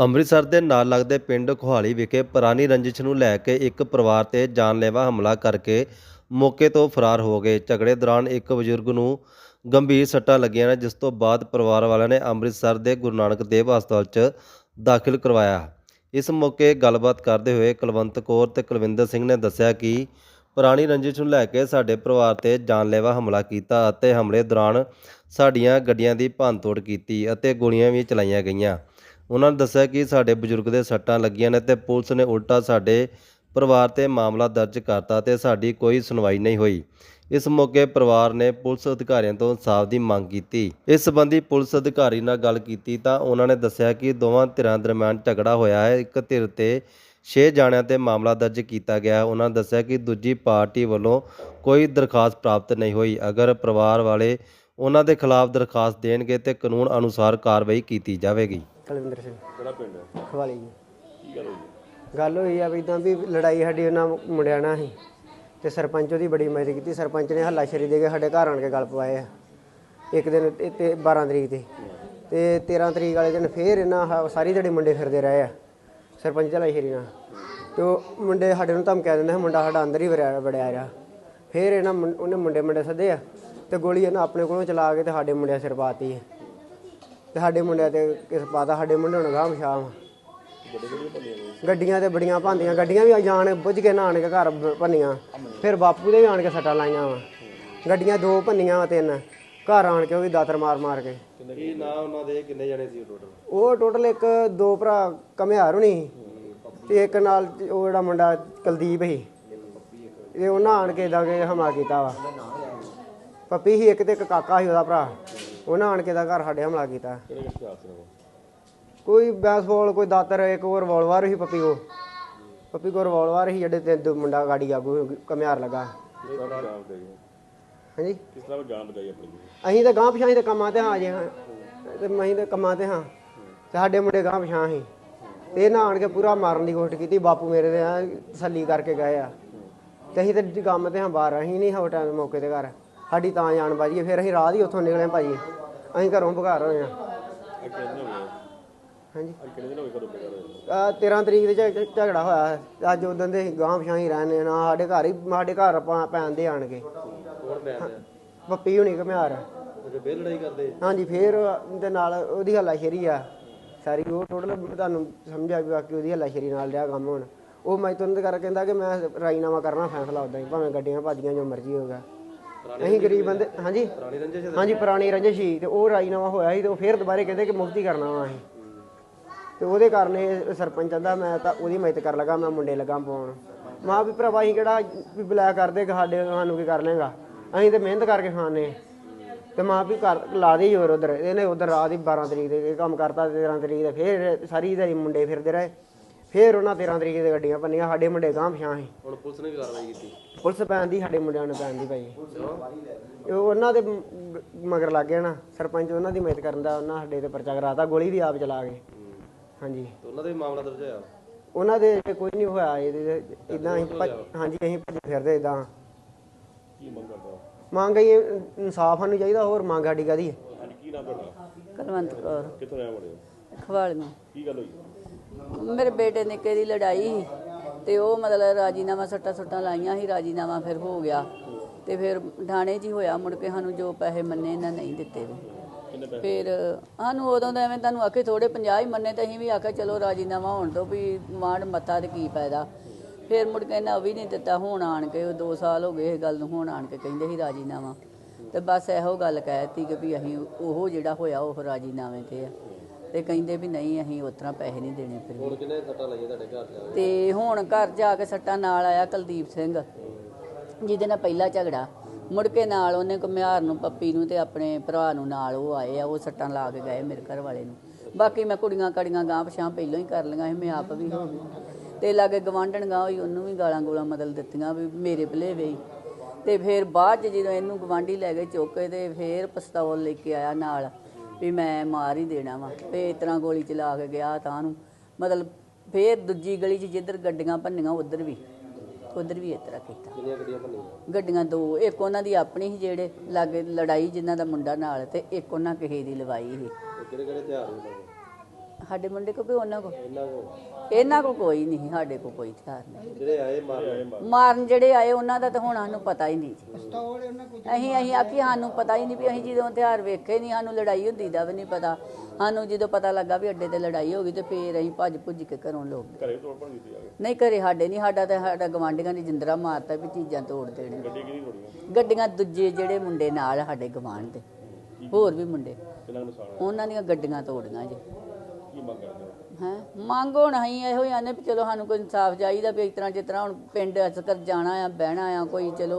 ਅੰਮ੍ਰਿਤਸਰ ਦੇ ਨਾਲ ਲੱਗਦੇ ਪਿੰਡ ਕੋਹਾਲੀ ਵਿਖੇ ਪੁਰਾਣੀ ਰੰਜਿਸ਼ ਨੂੰ ਲੈ ਕੇ ਇੱਕ ਪਰਿਵਾਰ ਤੇ ਜਾਨਲੇਵਾ ਹਮਲਾ ਕਰਕੇ ਮੌਕੇ ਤੋਂ ਫਰਾਰ ਹੋ ਗਏ। ਝਗੜੇ ਦੌਰਾਨ ਇੱਕ ਬਜ਼ੁਰਗ ਨੂੰ ਗੰਭੀਰ ਸੱਟਾਂ ਲੱਗੀਆਂ ਨੇ, ਜਿਸ ਤੋਂ ਬਾਅਦ ਪਰਿਵਾਰ ਵਾਲਿਆਂ ਨੇ ਅੰਮ੍ਰਿਤਸਰ ਦੇ ਗੁਰੂ ਨਾਨਕ ਦੇਵ ਹਸਪਤਾਲ 'ਚ ਦਾਖਲ ਕਰਵਾਇਆ। ਇਸ ਮੌਕੇ ਗੱਲਬਾਤ ਕਰਦੇ ਹੋਏ ਕੁਲਵੰਤ ਕੌਰ ਤੇ ਕੁਲਵਿੰਦਰ ਸਿੰਘ ਨੇ ਦੱਸਿਆ ਕਿ ਪੁਰਾਣੀ ਰੰਜਿਸ਼ ਨੂੰ ਲੈ ਕੇ ਸਾਡੇ ਪਰਿਵਾਰ ਤੇ ਜਾਨਲੇਵਾ ਹਮਲਾ ਕੀਤਾ ਅਤੇ ਹਮਲੇ ਦੌਰਾਨ ਸਾਡੀਆਂ ਗੱਡੀਆਂ ਦੀ ਭੰਨਤੋੜ ਕੀਤੀ ਅਤੇ ਗੋਲੀਆਂ ਵੀ ਚਲਾਈਆਂ ਗਈਆਂ। ਉਹਨਾਂ ਨੇ ਦੱਸਿਆ ਕਿ ਸਾਡੇ ਬਜ਼ੁਰਗ ਦੇ ਸੱਟਾਂ ਲੱਗੀਆਂ ਨੇ ਤੇ ਪੁਲਿਸ ਨੇ ਉਲਟਾ ਸਾਡੇ ਪਰਿਵਾਰ ਤੇ ਮਾਮਲਾ ਦਰਜ ਕਰਤਾ ਤੇ ਸਾਡੀ ਕੋਈ ਸੁਣਵਾਈ ਨਹੀਂ ਹੋਈ। ਇਸ ਮੌਕੇ ਪਰਿਵਾਰ ਨੇ ਪੁਲਿਸ ਅਧਿਕਾਰੀਆਂ ਤੋਂ ਇਨਸਾਫ ਦੀ ਮੰਗ ਕੀਤੀ। ਇਸ ਸੰਬੰਧੀ ਪੁਲਿਸ ਅਧਿਕਾਰੀ ਨਾਲ ਗੱਲ ਕੀਤੀ ਤਾਂ ਉਹਨਾਂ ਨੇ ਦੱਸਿਆ ਕਿ ਦੋਵਾਂ ਧਿਰਾਂ ਦਰਮਿਆਨ ਝਗੜਾ ਹੋਇਆ ਹੈ। ਇੱਕ ਧਿਰ ਤੇ 6 ਜਾਣਿਆਂ ਤੇ ਮਾਮਲਾ ਦਰਜ ਕੀਤਾ ਗਿਆ ਉਹਨਾਂ ਨੇ ਦੱਸਿਆ ਕਿ ਦੂਜੀ ਪਾਰਟੀ ਵੱਲੋਂ ਕੋਈ ਦਰਖਾਸਤ ਪ੍ਰਾਪਤ ਨਹੀਂ ਹੋਈ। ਅਗਰ ਪਰਿਵਾਰ ਵਾਲੇ ਉਹਨਾਂ ਦੇ ਖਿਲਾਫ ਦਰਖਾਸਤ ਦੇਣਗੇ ਤੇ ਕਾਨੂੰਨ ਅਨੁਸਾਰ ਕਾਰਵਾਈ ਕੀਤੀ ਜਾਵੇਗੀ। ਕੁਲਵਿੰਦਰ ਸਿੰਘ। ਕਿਹੜਾ ਪਿੰਡ? ਹੈ ਖਵਾਲੀ ਜੀ। ਕੀ ਗੱਲ ਹੋਈ? ਗੱਲ ਹੋਈ ਆ ਵੀ ਇਦਾਂ ਵੀ ਲੜਾਈ ਸਾਡੀ ਉਹਨਾਂ ਮੁੰਡਿਆਂ ਨਾਲ ਸੀ ਤੇ ਸਰਪੰਚ ਉਹਦੀ ਬੜੀ ਮਦਦ ਕੀਤੀ। ਸਰਪੰਚ ਨੇ ਹੱਲਾਸ਼ੇਰੀ ਦੇ ਕੇ ਸਾਡੇ ਘਰ ਆਣ ਕੇ ਗੱਲ ਪਵਾਏ ਆ। ਇੱਕ ਦਿਨ ਇਹ ਤੇ 12 ਤਰੀਕ ਤੇ। ਤੇ 13 ਤਰੀਕ ਵਾਲੇ ਦਿਨ ਫੇਰ ਇਹਨਾਂ ਆਹ ਸਾਰੀ ਦਿਹਾੜੀ ਮੁੰਡੇ ਫਿਰਦੇ ਰਹੇ ਆ ਸਰਪੰਚ ਹੱਲਾਸ਼ੇਰੀ ਨਾਲ। ਤੇ ਉਹ ਮੁੰਡੇ ਸਾਡੇ ਨੂੰ ਧਮਕਿਆ ਦਿੰਦੇ ਸੀ ਮੁੰਡਾ ਸਾਡਾ ਅੰਦਰ ਹੀ ਵੜਿਆ ਵੜਿਆ ਰਿਹਾ। ਫੇਰ ਇਹਨਾਂ ਮੁੰ- ਉਹਨੇ ਮੁੰਡੇ ਮੁੰਡੇ ਸੱਦੇ ਆ ਤੇ ਗੋਲੀ ਇਹਨਾਂ ਆਪਣੇ ਕੋਲੋਂ ਚਲਾ ਕੇ ਤੇ ਸਾਡੇ ਮੁੰਡਿਆਂ ਸਿਰ ਪਾਤੀ ਹੈ ਤੇ ਸਾਡੇ ਮੁੰਡਿਆਂ ਤੇ ਕਿਸ ਪਾਤਾ ਸਾਡੇ ਮੁੰਡੇ ਹੁਣ ਗਾਂਹ ਸ਼ਾਮ ਗੱਡੀਆਂ ਤੇ ਬੜੀਆਂ ਭਾਂਦੀਆਂ ਗੱਡੀਆਂ ਵੀ ਜਾਣ ਬੁੱਝ ਕੇ ਨਾ ਆਣ ਕੇ ਘਰ ਭੰਨੀਆਂ। ਫਿਰ ਬਾਪੂ ਦੇ ਵੀ ਆਣ ਕੇ ਸੱਟਾਂ ਲਾਈਆਂ ਵਾ। ਗੱਡੀਆਂ ਦੋ ਭੰਨੀਆਂ ਵਾ ਤਿੰਨ ਘਰ ਆਣ ਕੇ ਉਹ ਵੀ ਦਾਤਰ ਮਾਰ ਮਾਰ ਕੇ। ਕੀ ਨਾ ਉਹਨਾਂ ਦੇ ਕਿੰਨੇ ਜਣੇ ਸੀ ਟੋਟਲ ਉਹ ਟੋਟਲ ਇੱਕ ਦੋ ਭਰਾ ਕਮਿਆਰ ਹੋਣੀ ਤੇ ਇੱਕ ਨਾਲ ਉਹ ਜਿਹੜਾ ਮੁੰਡਾ ਕੁਲਦੀਪ ਸੀ। ਇਹ ਉਹਨਾਂ ਆਣ ਕੇ ਦਾ ਕੇ ਹਮਲਾ ਕੀਤਾ ਵਾ। ਪੱਪੀ ਸੀ ਇੱਕ ਤੇ ਇੱਕ ਕਾਕਾ ਸੀ ਉਹਦਾ ਭਰਾ। ਉਹਨਾਂ ਆਣ ਕੇ ਦਾ ਘਰ ਸਾਡੇ ਹਮਲਾ ਕੀਤਾ। ਕਿਹੜੇ ਕਿਹੜੇ ਹਥਿਆਰ ਸੀ ਉਹ ਕੋਈ ਬੈਸਬਾਲ ਕੋਈ ਦਾਤਰ ਇੱਕ ਹੋਰ ਰਿਵਾਲਵਰ ਸੀ ਪੱਪੀ ਕੋ ਪੱਪੀ ਕੋ ਰਿਵਾਲਵਰ ਸੀ ਜਿਹੜੇ ਤੇ ਦੋ ਮੁੰਡਾ ਗਾੜੀ ਆਗੂ ਕਮਿਆਰ ਲਗਾ। ਕਿਸ ਤਰ੍ਹਾਂ ਜਾਨ ਬਚਾਈ ਹਾਂਜੀ? ਕਿਸ ਤਰ੍ਹਾਂ ਜਾਨ ਬਚਾਈ ਆਪਣੀ ਅਸੀਂ ਤਾਂ ਗਾਂ ਪਛਾਂ ਤੇ ਕੰਮਾਂ ਤੇ ਹਾਂ ਜੇ ਹਾਂ। ਤੇ ਅਸੀਂ ਤਾਂ ਕੰਮਾਂ ਤੇ ਹਾਂ। ਤੇ ਸਾਡੇ ਮੁੰਡੇ ਗਾਂ ਪਛਾਂ ਸੀ। ਤੇ ਇਹਨਾਂ ਆਣ ਕੇ ਪੂਰਾ ਮਾਰਨ ਦੀ ਕੋਸ਼ਿਸ਼ ਕੀਤੀ। ਬਾਪੂ ਮੇਰੇ ਦੇ ਆ ਤਸੱਲੀ ਕਰਕੇ ਗਏ ਆ। ਤੇ ਅਸੀਂ ਤੇ ਕੰਮ ਤੇ ਹਾਂ ਬਾਹਰ ਅਸੀਂ ਨਹੀਂ ਹਾਂ ਟਾਈਮ ਮੌਕੇ ਤੇ ਘਰ। ਸਾਡੀ ਤਾਂ ਜਾਨ ਬਾਜੀ ਫਿਰ ਅਸੀਂ ਰਾਤ ਹੀ ਉੱਥੋਂ ਨਿਕਲੇ ਭਾਜੀ। ਅਸੀਂ ਘਰੋਂ ਬਘਾਰ ਹੋਏ ਆ। ਹਾਂਜੀ। ਆ 13 ਤਰੀਕ ਦੇ ਝ- ਝਗੜਾ ਹੋਇਆ ਹੈ। ਅੱਜ ਉਦੋਂ ਦੇ ਗਾਂ ਪਛਾਂ ਹੀ ਰਹਿੰਦੇ ਨਾ ਸਾਡੇ ਘਰ ਹੀ ਸਾਡੇ ਘਰ ਆਪਾਂ ਪੈਂਦੇ ਆਣ ਕੇ ਕੌਣ ਪੱਪੀ ਹੁਣੀ ਘਮਿਆਰ ਲੜਾਈ ਕਰਦੇ? ਹਾਂਜੀ ਫੇਰ ਦੇ ਨਾਲ ਉਹਦੀ ਹੱਲਾਸ਼ੇਰੀ ਆ। ਸਾਰੀ ਉਹ ਟੋਟਲ ਤੁਹਾਨੂੰ ਸਮਝਿਆ ਵੀ ਬਾਕੀ ਉਹਦੀ ਹੱਲਾਸ਼ੇਰੀ ਨਾਲ ਰਿਹਾ ਕੰਮ ਹੁਣ। ਉਹ ਮੈਂ ਤੁਰੰਤ ਕਰ ਕਹਿੰਦਾ ਕਿ ਮੈਂ ਰਾਜੀਨਾਮਾ ਕਰਨਾ ਫੈਸਲਾ ਉਦਾਂ ਹੀ ਭਾਵੇਂ ਗੱਡੀਆਂ ਭਾਜੀਆਂ ਜੋ ਮਰਜ਼ੀ ਹੋਗਾ ਅਸੀਂ ਗਰੀਬ ਬੰਦੇ ਹਾਂਜੀ। ਪੁਰਾਣੀ ਰੰਜਿਸ਼ ਹਾਂਜੀ ਪੁਰਾਣੀ ਰੰਜਿਸ਼ ਸੀ ਤੇ ਉਹ ਰਾਜੀਨਾਮਾ ਹੋਇਆ ਸੀ ਤੇ ਉਹ ਫੇਰ ਦੁਬਾਰੇ ਕਹਿੰਦੇ ਕਿ ਮੁਫਤੀ ਕਰਨਾ ਵਾ ਅਸੀਂ। ਤੇ ਉਹਦੇ ਕਾਰਨ ਇਹ ਸਰਪੰਚ ਕਹਿੰਦਾ ਮੈਂ ਤਾਂ ਉਹਦੀ ਮਦਦ ਕਰ ਲਗਾ ਮੈਂ ਮੁੰਡੇ ਲਗਾ ਪਾਉਣ। ਮਾਂ ਵੀ ਭਰਾਵਾ ਅਸੀਂ ਕਿਹੜਾ ਵੀ ਬੁਲਾ ਕਰਦੇ ਸਾਡੇ ਸਾਨੂੰ ਕੀ ਕਰ ਲੇਗਾ ਅਸੀਂ ਤੇ ਮਿਹਨਤ ਕਰਕੇ ਖਾਣੇ ਤੇ ਮਾਂ ਵੀ ਘਰ ਲਾ ਦੇ ਜੋਰ ਉਧਰ। ਇਹਨੇ ਉਧਰ ਰਾਤ ਹੀ 12 ਤਰੀਕ ਦੇ ਕੰਮ ਕਰਤਾ 13 ਤਰੀਕ ਦੇ ਫੇਰ ਸਾਰੀ ਦਿਹਾੜੀ ਮੁੰਡੇ ਫਿਰਦੇ ਰਹੇ। ਫੇਰ ਉਹਨਾਂ 13 ਤਰੀਕ ਦੇ ਗੱਡੀਆਂ ਪੰਨੀਆਂ ਸਾਡੇ ਮੁੰਡੇ ਗਾਂਹ ਪਛਾਂ ਸੀ। ਹੁਣ ਪੁਲਿਸ ਨੇ ਵੀ ਕਾਰਵਾਈ ਕੀਤੀ? ਪੁਲਿਸ ਪੈਣ ਦੀ ਸਾਡੇ ਮੁੰਡਿਆਂ ਨੂੰ ਪੈਣ ਦੀ ਭਾਈ। ਇਹ ਉਹਨਾਂ ਦੇ ਮ- ਮਗਰ ਲੱਗ ਗਿਆ ਨਾ ਸਰਪੰਚ ਉਹਨਾਂ ਦੀ ਮਦਦ ਕਰਨ ਦਾ ਉਹਨਾਂ ਸਾਡੇ ਤੇ ਪਰਚਾ ਕਰਾਤਾ ਗੋਲੀ ਵੀ ਆਪ ਚਲਾ ਗਏ ਹਾਂਜੀ। ਤੇ ਉਹਨਾਂ ਦੇ ਵੀ ਮਾਮਲਾ ਦਰਜ ਹੋਇਆ? ਉਹਨਾਂ ਦੇ ਕੋਈ ਨਹੀਂ ਹੋਇਆ ਇਹਦੇ ਇਦਾਂ ਹੀ ਭੱਜ- ਹਾਂਜੀ ਅਸੀਂ ਭੱਜ ਫਿਰਦੇ ਇਦਾਂ ਕੀ ਮੰਗ ਕਰਦਾ? ਮੰਗ ਇਹ ਇਨਸਾਫ ਸਾਨੂੰ ਚਾਹੀਦਾ ਹੋਰ ਮੰਗ ਸਾਡੀ ਕਾਦੀ ਹੈ? ਹਾਂਜੀ ਕੀ ਨਾਮ ਤੁਹਾਡਾ? ਕਲਵੰਤ ਕੌਰ। ਕਿੱਥੋਂ ਵਾਲੇ ਹੋ? ਖਵਾਲੀਆਂ ਕੀ ਗੱਲ ਹੋਈ? ਮੇਰੇ ਬੇਟੇ ਨਿੱਕੇ ਦੀ ਲੜਾਈ ਸੀ ਤੇ ਉਹ ਮਤਲਬ ਰਾਜੀਨਾਮਾ ਸੱਟਾ ਸੁੱਟਾਂ ਲਾਈਆਂ ਸੀ ਰਾਜੀਨਾਮਾ ਫਿਰ ਹੋ ਗਿਆ ਤੇ ਫਿਰ 'ਚ ਹੀ ਹੋਇਆ ਮੁੜ ਕੇ ਸਾਨੂੰ ਜੋ ਪੈਸੇ ਮੰਨੇ ਇਹਨਾਂ ਨਹੀਂ ਦਿੱਤੇ ਵੀ। ਫਿਰ ਸਾਨੂੰ ਉਦੋਂ ਤਾਂ ਐਵੇਂ ਤੁਹਾਨੂੰ ਆਖੇ ਥੋੜੇ 50 ਹੀ ਮੰਨੇ ਤਾਂ ਅਸੀਂ ਵੀ ਆਖਿਆ ਚਲੋ ਰਾਜੀਨਾਮਾ ਹੋਣ ਤੋਂ ਵੀ ਮਾਣ ਮੱਤਾ ਤੇ ਕੀ ਫਾਇਦਾ। ਫਿਰ ਮੁੜ ਕੇ ਇਹਨਾਂ ਉਹ ਵੀ ਨਹੀਂ ਦਿੱਤਾ ਹੁਣ ਆਣ ਕੇ ਉਹ 2 ਸਾਲ ਹੋ ਗਏ ਇਹ ਗੱਲ ਨੂੰ ਹੁਣ ਆਣ ਕੇ ਕਹਿੰਦੇ ਸੀ ਰਾਜੀਨਾਮਾ। ਤੇ ਬਸ ਇਹੋ ਗੱਲ ਕਹਿਤੀ ਕਿ ਵੀ ਅਸੀਂ ਉਹ ਜਿਹੜਾ ਹੋਇਆ ਉਹ ਰਾਜੀਨਾਮੇ ਤੇ ਆ। ਤੇ ਕਹਿੰਦੇ ਵੀ ਨਹੀਂ ਅਸੀਂ ਉਸ ਤਰ੍ਹਾਂ ਪੈਸੇ ਨਹੀਂ ਦੇਣੇ ਫਿਰ ਵੀ। ਹੁਣ ਕਿੰਨੇ ਸੱਟਾਂ ਲਾਈਆਂ ਤੁਹਾਡੇ ਘਰ ਜਾ ਕੇ? ਤੇ ਹੁਣ ਘਰ ਜਾ ਕੇ ਸੱਟਾਂ ਨਾਲ ਆਇਆ ਕੁਲਦੀਪ ਸਿੰਘ ਜਿਹਦੇ ਨਾਲ ਪਹਿਲਾ ਝਗੜਾ। ਮੁੜ ਕੇ ਨਾਲ ਉਹਨੇ ਘੁਮਿਆਰ ਨੂੰ ਪੱਪੀ ਨੂੰ ਤੇ ਆਪਣੇ ਭਰਾ ਨੂੰ ਨਾਲ ਉਹ ਆਏ ਆ ਉਹ ਸੱਟਾਂ ਲਾ ਕੇ ਗਏ ਮੇਰੇ ਘਰ ਵਾਲੇ ਨੂੰ। ਬਾਕੀ ਮੈਂ ਕੁੜੀਆਂ ਕੜੀਆਂ ਗਾਂ ਪਛਾਂ ਪਹਿਲਾਂ ਹੀ ਕਰ ਲਈਆਂ ਸੀ ਮੈਂ ਆਪ ਵੀ। ਹੋ ਗਈ ਤੇ ਲਾਗੇ ਗਵਾਂਢਣ ਗਾਂ ਹੋਈ ਉਹਨੂੰ ਵੀ ਗਾਲਾਂ ਗੋਲਾਂ ਮਦਲ ਦਿੱਤੀਆਂ ਵੀ ਮੇਰੇ ਭਲੇਵੇ ਹੀ। ਤੇ ਫਿਰ ਬਾਅਦ ਚ ਜਦੋਂ ਇਹਨੂੰ ਗਵਾਂਢੀ ਲੈ ਗਏ ਚੁੱਕ ਕੇ ਤੇ ਫਿਰ ਪਿਸਤੌਲ ਲੈ ਕੇ ਆਇਆ ਨਾਲ। ਵੀ ਮੈਂ ਮਾਰ ਹੀ ਦੇਣਾ ਵਾ ਤੇ ਇਸ ਤਰ੍ਹਾਂ ਗੋਲੀ ਚਲਾ ਕੇ ਗਿਆ ਤਾਂ ਨੂੰ। ਮਤਲਬ ਫਿਰ ਦੂਜੀ ਗਲੀ 'ਚ ਜਿੱਧਰ ਗੱਡੀਆਂ ਭੰਨੀਆਂ ਉਧਰ ਵੀ ਉਧਰ ਵੀ ਇਸ ਤਰ੍ਹਾਂ ਕੀਤਾ। ਕਿੰਨੀਆਂ ਗੱਡੀਆਂ ਭੰਨੀਆਂ? ਗੱਡੀਆਂ ਦੋ ਇੱਕ ਉਹਨਾਂ ਦੀ ਆਪਣੀ ਸੀ ਜਿਹੜੇ ਲਾਗੇ ਲੜਾਈ ਜਿਨ੍ਹਾਂ ਦਾ ਮੁੰਡਾ ਨਾਲ ਤੇ ਇੱਕ ਉਹਨਾਂ ਕਿਸੇ ਦੀ ਲਵਾਈ ਸੀ। ਕਿਹੜੇ ਕਿਹੜੇ ਉਹਨਾਂ ਦੇ ਸਾਡੇ ਮੁੰਡੇ ਕੋ ਵੀ ਉਹਨਾਂ ਕੋ। ਇਹਨਾਂ ਕੋ। ਇਹਨਾਂ ਕੋ ਕੋਈ ਨਹੀਂ ਸਾਡੇ ਕੋ ਕੋਈ ਹਥਿਆਰ ਨਹੀਂ। ਜਿਹੜੇ ਆਏ ਮਾਰੇ ਮਾਰਨ ਜਿਹੜੇ ਆਏ ਉਹਨਾਂ ਦਾ ਤਾਂ ਹੁਣ ਸਾਨੂੰ ਪਤਾ ਹੀ ਨਹੀਂ ਅਸੀਂ ਅਸੀਂ ਆਖੀ ਸਾਨੂੰ ਪਤਾ ਹੀ ਨਹੀਂ ਵੀ ਅਸੀਂ ਜਦੋਂ ਹਥਿਆਰ ਵੇਖੇ ਨਹੀਂ ਸਾਨੂੰ ਲੜਾਈ ਹੁੰਦੀ ਦਾ ਵੀ ਨਹੀਂ ਪਤਾ। ਸਾਨੂੰ ਜਦੋਂ ਪਤਾ ਲੱਗਾ ਵੀ ਅੱਡੇ ਤੇ ਲੜਾਈ ਹੋ ਗਈ ਤੇ ਫੇਰ ਅਸੀਂ ਭੱਜ ਭੁੱਜ ਕੇ ਘਰੋਂ ਲੋਕ। ਘਰੇ ਤੋੜ ਭੰਨ ਕੀਤੀ ਆ ਨਹੀਂ ਘਰੇ ਸਾਡੇ ਨਹੀਂ ਸਾਡਾ ਤਾਂ ਸਾਡਾ ਗਵਾਂਢੀਆਂ ਨੇ ਜਿੰਦਰਾ ਮਾਰਤਾ ਵੀ ਚੀਜ਼ਾਂ ਤੋੜ ਦੇਣ ਗੱਡੀ ਕਿਹਦੀ ਤੋੜੀਆਂ? ਗੱਡੀਆਂ ਦੂਜੇ ਜਿਹੜੇ ਮੁੰਡੇ ਨਾਲ ਸਾਡੇ ਗਵਾਂਢ ਦੇ। ਹੋਰ ਵੀ ਮੁੰਡੇ? ਉਹਨਾਂ ਦੀਆਂ ਗੱਡੀਆਂ ਤੋੜੀਆਂ ਜੀ। ਕੀ ਮੰਗ ਕਰਦੇ ਹੋ? ਹੈ? ਮੰਗ ਹੁਣ ਅਸੀਂ ਇਹੋ ਹੀ ਆਨੇ ਵੀ ਚਲੋ ਸਾਨੂੰ ਕੋਈ ਇਨਸਾਫ ਚਾਹੀਦਾ ਵੀ ਇਸ ਤਰ੍ਹਾਂ ਜਿਸ ਤਰ੍ਹਾਂ ਹੁਣ ਪਿੰਡ ਅਸਕਰ ਜਾਣਾ ਆ ਬਹਿਣਾ ਆ ਕੋਈ ਚਲੋ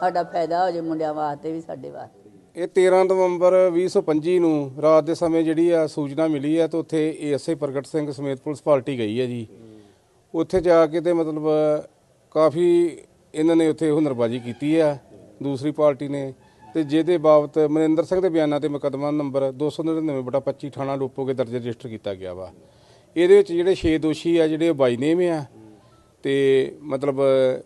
ਸਾਡਾ ਫਾਇਦਾ ਹੋ ਜੇ ਮੁੰਡਿਆਂ ਵਾਸਤੇ ਵੀ ਸਾਡੇ ਵਾਸਤੇ। ਇਹ 13 ਨਵੰਬਰ 2025 ਨੂੰ ਰਾਤ ਦੇ ਸਮੇਂ ਜਿਹੜੀ ਆ ਸੂਚਨਾ ਮਿਲੀ ਹੈ ਤੇ ਉੱਥੇ ਏਐਸਆਈ ਪ੍ਰਗਟ ਸਿੰਘ ਸਮੇਤ ਪੁਲਿਸ ਪਾਰਟੀ ਗਈ ਹੈ ਜੀ। ਉੱਥੇ ਜਾ ਕੇ ਤੇ ਮਤਲਬ ਕਾਫੀ ਇਹਨਾਂ ਨੇ ਉੱਥੇ ਹੁਨਰਬਾਜ਼ੀ ਕੀਤੀ ਆ। ਦੂਸਰੀ ਪਾਰਟੀ ਨੇ ਤੇ ਜਿਹਦੇ ਬਾਬਤ ਮਨਿੰਦਰ ਸਿੰਘ ਦੇ ਬਿਆਨਾਂ ਤੇ ਮੁਕੱਦਮਾ ਨੰਬਰ 299/25 ਥਾਣਾ ਲੋਪੋਗੇ ਦਰਜ ਰਜਿਸਟਰ ਕੀਤਾ ਗਿਆ ਵਾ। ਇਹਦੇ ਵਿੱਚ ਜਿਹੜੇ 6 ਦੋਸ਼ੀ ਆ ਜਿਹੜੇ ਬਾਈ ਨੇਮ ਆ ਤੇ ਮਤਲਬ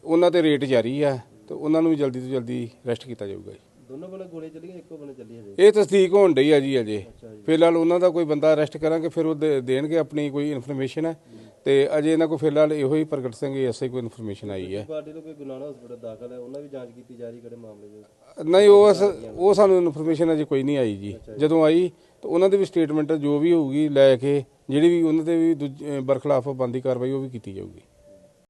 ਉਹਨਾਂ ਤੇ ਰੇਟ ਜਾਰੀ ਆ ਤੇ ਉਹਨਾਂ ਨੂੰ ਵੀ ਜਲਦੀ ਤੋਂ ਜਲਦੀ ਅਰੈਸਟ ਕੀਤਾ ਜਾਊਗਾ ਜੀ। ਦੋਨੋਂ ਕੋਲੇ ਗੋਲੀ ਚੱਲੀਆਂ ਇੱਕੋ ਕੋਲੇ ਚੱਲੀ ਹਜੇ? ਇਹ ਤਸਦੀਕ ਹੋਣ ਡਈ ਆ ਜੀ ਅਜੇ ਫਿਲਹਾਲ ਉਹਨਾਂ ਦਾ ਕੋਈ ਬੰਦਾ ਅਰੈਸਟ ਕਰਾਂਗੇ ਫਿਰ ਉਹ ਦੇਣਗੇ ਆਪਣੀ ਕੋਈ ਇਨਫੋਰਮੇਸ਼ਨ। ਹੈ ਤੇ ਅਜੇ ਇਹਨਾਂ ਕੋਲ ਫਿਲਹਾਲ ਇਹੋ ਹੀ ਪ੍ਰਗਟ ਸਿੰਘ ਐਸਏ ਕੋਈ ਇਨਫੋਰਮੇਸ਼ਨ ਆਈ ਹੈ। ਪਾਰਟੀ ਤੋਂ ਕੋਈ ਗੁਨਾਹ ਹਸਪਤਾਲ ਦਾਖਲ ਹੈ ਉਹਨਾਂ ਦੀ ਜਾਂਚ ਕੀਤੀ ਜਾ ਰਹੀ ਕਿਹੜੇ ਮਾਮਲੇ ਦੇ ਨਹੀਂ ਉਹ ਅਸ- ਉਹ ਸਾਨੂੰ ਇਨਫੋਰਮੇਸ਼ਨ ਅਜੇ ਕੋਈ ਨਹੀਂ ਆਈ ਜੀ। ਜਦੋਂ ਆਈ ਤਾਂ ਉਹਨਾਂ ਦੀ ਵੀ ਸਟੇਟਮੈਂਟ ਜੋ ਵੀ ਹੋਊਗੀ ਲੈ ਕੇ ਜਿਹੜੀ ਵੀ ਉਹਨਾਂ ਤੇ ਵੀ ਦੂਜ- ਬਰਖਲਾਫ ਬੰਦੀ ਕਾਰਵਾਈ ਉਹ ਵੀ ਕੀਤੀ ਜਾਊਗੀ।